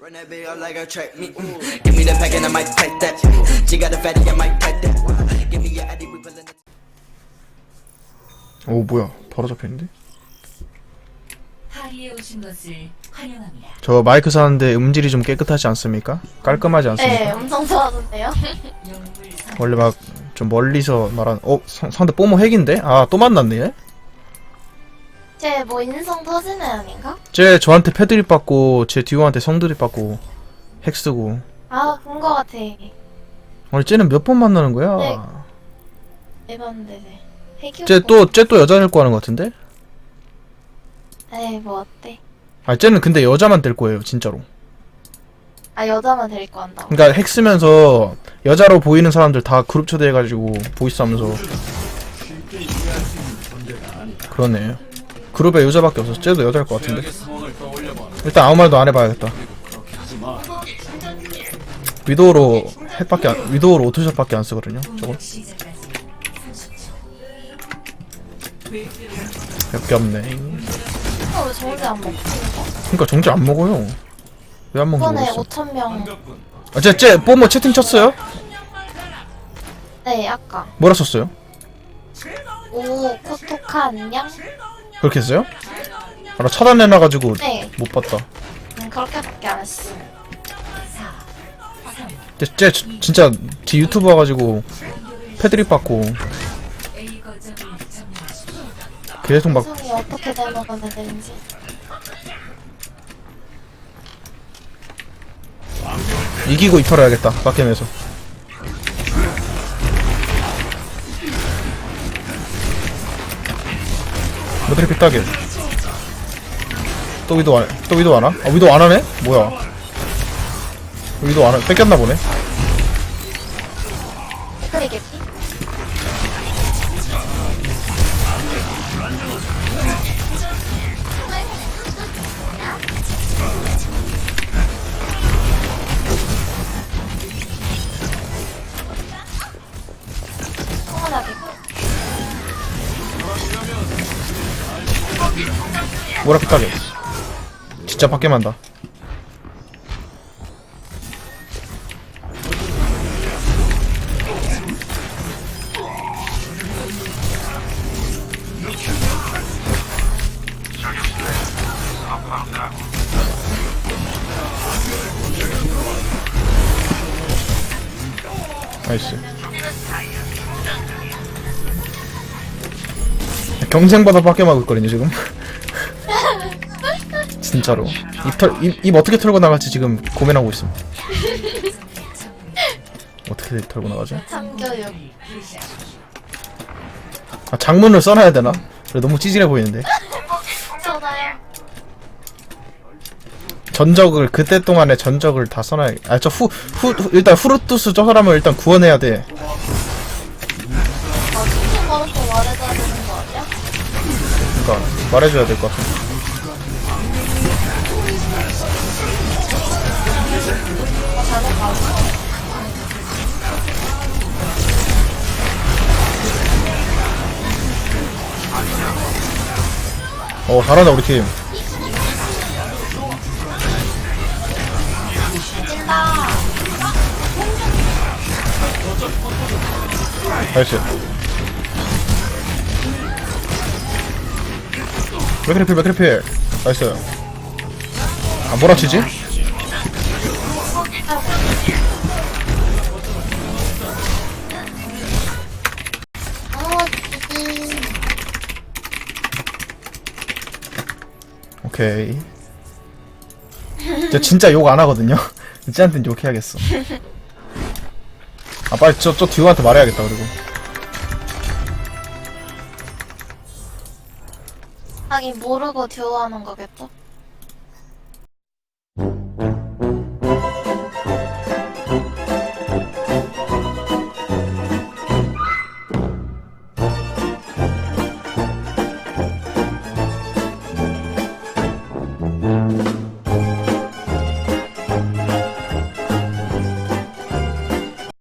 Run that video like a track me. mm. Give me the pack and I might take that. She got a fatty, I might take that. Give me your addy, we pulling it. 오 뭐야 바로 잡혀있는데? 하리에 오신 것을 환영합니다. 저 마이크 사는데 음질이 좀 깨끗하지 않습니까? 깔끔하지 않습니까? 네, 엄청 좋아졌네요. 영웅을 선 원래 막 좀 멀리서 말한 어 상, 상대 뽀모 핵인데? 아 또 만났네 제뭐 인성 터지는 아닌가? 쟤 저한테 패드립 받고 제 듀오한테 성드립 받고 핵 쓰고 아, 본 거 같아. 아니 쟤는 몇 번 만나는 거야? 네. 해봤는데, 네. 해교. 쟤 또 쟤 또 여자 될거 하는 거 같은데? 에이, 뭐 어때? 아 쟤는 근데 여자만 될 거예요 진짜로 아, 여자만 데리고 한다고. 그러니까 핵 쓰면서 여자로 보이는 사람들 다 그룹 초대해가지고 보이스 하면서 그러네 그룹에 여자밖에 없어서 쟤도 여자일 것 같은데 일단 아무 말도 안 해봐야겠다 위도우로 핵밖에 안, 위도우로 오토샷밖에 안 쓰거든요 저거 시작까지 몇개 없네 어, 왜 정지 안 먹지? 그러니까 정지 안 먹어요 왜 안 먹는 이번에 거겠어 5천 명. 아, 쟤, 쟤, 뽀모 채팅 쳤어요? 네, 아까. 뭐라 썼어요? 오, 코토카 안녕? 그렇게 했어요? 아, 나 차단해놔가지고 네, 못 봤다 음, 그렇게밖에 안 했어. 쟤, 쟤 지- 진짜 지 유튜브 와가지고 패드립 받고. 계속 막 성이 어떻게 되먹어야 되는지. 이기고 입털어야겠다 빡겜에서 모델이 삐딱해 또 위도 안, 또 위도 안 와? 아 위도 안 하네? 뭐야 위도 안 하, 뺏겼나 보네 뭐라 삐딱해 진짜 빡겜 한다. 나이스. 경쟁받아 빡겜하고 있거든요 지금 진짜로 입, 털, 입, 입 어떻게 털고 나갈지 지금 고민하고 있음 어떻게 털고? 참교육. 아 장문을 써놔야 되나? 그래 너무 찌질해 보이는데. 전적을 그때 동안의 전적을 다 써놔야 아저 후, 후 후- 일단 후루투스 저 사람을 일단 구원해야 돼 아, 말없고 말해줘야 되는 거 아니야? 그러니까 말해줘야 될 것 같아 아, 어 잘한다 우리 팀. 나이스 맥크리필 맥크리필 나이스 아 뭐라 치지? 오케이. 저 진짜 욕 안 하거든요. 쟤한텐 욕해야겠어. 아 빨리 저, 저 듀오한테 말해야겠다 그리고. 하긴 모르고 듀오하는 거겠죠?